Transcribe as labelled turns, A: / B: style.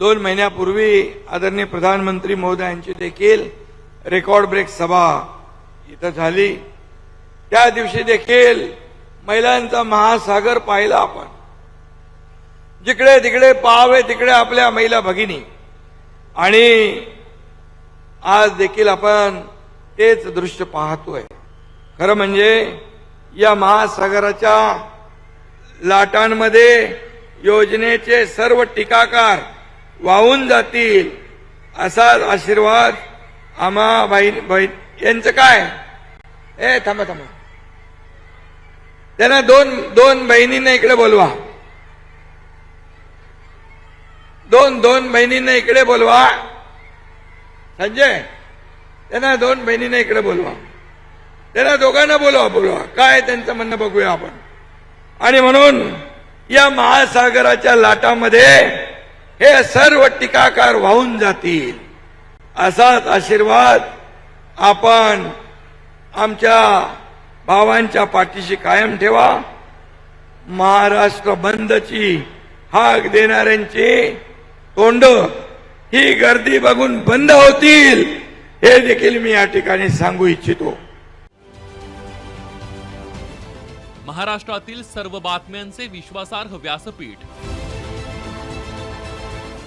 A: दोन महिन्यापूर्वी आदरणीय प्रधानमंत्री महोदयांची देखील रेकॉर्ड ब्रेक सभा इथं झाली. त्या दिवशी देखील महिलांचा महासागर पाहिला आपण. जिकडे तिकडे पाहावे तिकडे आपल्या महिला भगिनी. आणि आज देखील आपण तेच दृश्य पाहतोय. खरं म्हणजे या महासागराच्या लाटांमध्ये योजनेचे सर्व टीकाकार वाहून जातील. असाच आशीर्वाद आम्हा बाई बहीण यांचं काय? ए थांबा थांबा. त्यांना दोन दोन बहिणींना इकडे बोलवा. दोन दोन बहिणींना इकडे बोलवा. संजय त्यांना दोन बहिणींना इकडे बोलवा. त्यांना दोघांना बोलवा बोलवा. काय त्यांचं म्हणणं बघूया आपण. आणि म्हणून या महासागराच्या लाटामध्ये हे सर्व टीकाकार वाहून जातील. असाच आशीर्वाद आपण आमच्या भावांच्या पाठीशी कायम ठेवा. महाराष्ट्र बंदची हाक देणाऱ्यांची तोंड ही गर्दी बघून बंद होतील हे देखील मी या ठिकाणी सांगू इच्छितो.
B: महाराष्ट्रातील सर्व बातम्यांचे विश्वासार्ह व्यासपीठ